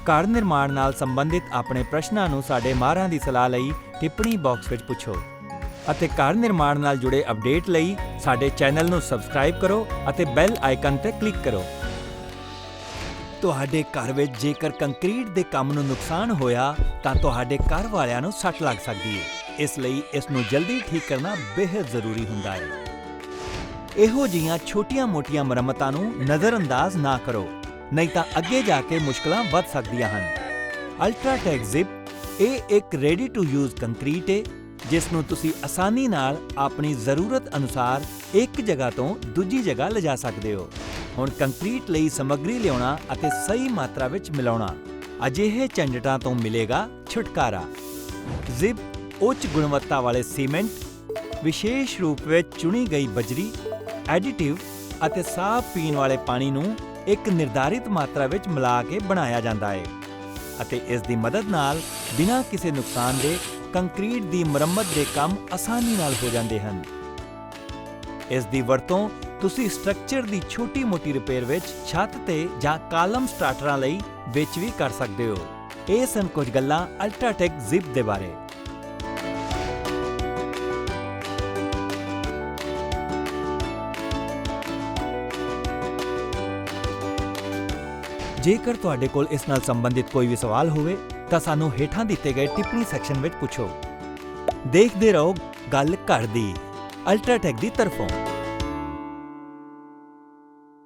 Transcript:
ਘਰ ਨਿਰਮਾਣ ਨਾਲ ਸੰਬੰਧਿਤ ਆਪਣੇ ਪ੍ਰਸ਼ਨਾਂ ਨੂੰ ਸਾਡੇ ਮਾਹਰਾਂ ਦੀ ਸਲਾਹ ਲਈ ਟਿੱਪਣੀ ਬਾਕਸ ਵਿੱਚ ਪੁੱਛੋ ਅਤੇ ਘਰ ਨਿਰਮਾਣ ਨਾਲ ਜੁੜੇ ਅਪਡੇਟ ਲਈ ਸਾਡੇ ਚੈਨਲ ਨੂੰ ਸਬਸਕ੍ਰਾਈਬ ਕਰੋ ਅਤੇ ਬੈਲ ਆਈਕਨ ਤੇ ਕਲਿੱਕ ਕਰੋ। ਤੁਹਾਡੇ ਘਰ ਵਿੱਚ ਜੇਕਰ ਕੰਕਰੀਟ ਦੇ ਕੰਮ ਨੂੰ ਨੁਕਸਾਨ ਹੋਇਆ ਤਾਂ ਤੁਹਾਡੇ ਘਰ ਵਾਲਿਆਂ ਨੂੰ ਸੱਟ ਲੱਗ ਸਕਦੀ ਹੈ। ਇਸ ਲਈ ਇਸ ਨੂੰ ਜਲਦੀ ਠੀਕ ਕਰਨਾ ਬੇहद ਜ਼ਰੂਰੀ ਹੁੰਦਾ ਹੈ। ਇਹੋ ਜਿਹੀਆਂ ਛੋਟੀਆਂ-ਮੋਟੀਆਂ ਮੁਰੰਮਤਾਂ ਨੂੰ ਨਜ਼ਰਅੰਦਾਜ਼ ਨਾ ਕਰੋ। ਨਹੀਂ ਤਾਂ ਅੱਗੇ ਜਾ ਕੇ ਮੁਸ਼ਕਲਾਂ ਵੱਧ ਸਕਦੀਆਂ ਹਨ। ਅਲਟਰਾਟੈਕ ਜ਼ਿਪ ਇਹ ਇੱਕ ਰੈਡੀ ਟੂ ਯੂਜ਼ ਕੰਕਰੀਟ ਹੈ ਜਿਸ ਨੂੰ ਤੁਸੀਂ ਆਸਾਨੀ ਨਾਲ ਆਪਣੀ ਜ਼ਰੂਰਤ ਅਨੁਸਾਰ ਇੱਕ ਜਗ੍ਹਾ ਤੋਂ ਦੂਜੀ ਜਗ੍ਹਾ ਲਿਜਾ ਸਕਦੇ ਹੋ। ਹੁਣ ਕੰਕਰੀਟ ਲਈ ਸਮੱਗਰੀ ਲਿਆਉਣਾ ਅਤੇ ਸਹੀ ਮਾਤਰਾ ਵਿੱਚ ਮਿਲਾਉਣਾ, ਅਜਿਹੇ ਝੰਡਟਾਂ ਤੋਂ ਮਿਲੇਗਾ ਛੁਟਕਾਰਾ। ਜ਼ਿਪ ਉੱਚ ਗੁਣਵੱਤਾ ਵਾਲੇ ਸੀਮੈਂਟ, ਵਿਸ਼ੇਸ਼ ਰੂਪ ਵਿੱਚ ਚੁਣੀ ਗਈ ਬਜਰੀ ਐਡੀਟਿਵ ਅਤੇ ਸਾਫ਼ ਪੀਣ ਵਾਲੇ ਪਾਣੀ ਨੂੰ ਇੱਕ ਨਿਰਧਾਰਿਤ ਮਾਤਰਾ ਵਿੱਚ ਮਿਲਾ ਕੇ ਬਣਾਇਆ ਜਾਂਦਾ ਹੈ ਅਤੇ ਇਸ ਦੀ ਮਦਦ ਨਾਲ ਬਿਨਾਂ ਕਿਸੇ ਨੁਕਸਾਨ ਦੇ ਕੰਕਰੀਟ ਦੀ ਮੁਰੰਮਤ ਦੇ ਕੰਮ ਆਸਾਨੀ ਨਾਲ ਹੋ ਜਾਂਦੇ ਹਨ। ਇਸ ਦੀ ਵਰਤੋਂ ਤੁਸੀਂ ਸਟਰਕਚਰ ਦੀ ਛੋਟੀ-ਮੋਟੀ ਰਿਪੇਅਰ ਵਿੱਚ ਛੱਤ ਤੇ ਜਾਂ ਕਾਲਮ ਸਟਾਰਟਰਾਂ ਲਈ ਵਿੱਚ ਵੀ ਕਰ ਸਕਦੇ ਹੋ। ਇਹ ਸਨ ਕੁਝ ਗੱਲਾਂ ਅਲਟਰਾਟੈਕ ਜ਼ਿਪ ਦੇ ਬਾਰੇ। ਜੇਕਰ ਤੁਹਾਡੇ ਕੋਲ ਇਸ ਨਾਲ ਸੰਬੰਧਿਤ ਕੋਈ ਵੀ ਸਵਾਲ ਹੋਵੇ, ਤਾਂ ਸਾਨੂੰ ਹੇਠਾਂ ਦਿੱਤੇ ਗਏ ਟਿੱਪਣੀ ਸੈਕਸ਼ਨ ਵਿੱਚ ਪੁੱਛੋ। ਦੇਖਦੇ ਰਹੋ ਗੱਲ ਘਰ ਦੀ, ਅਲਟਰਾਟੈਕ ਦੀ ਤਰਫੋਂ।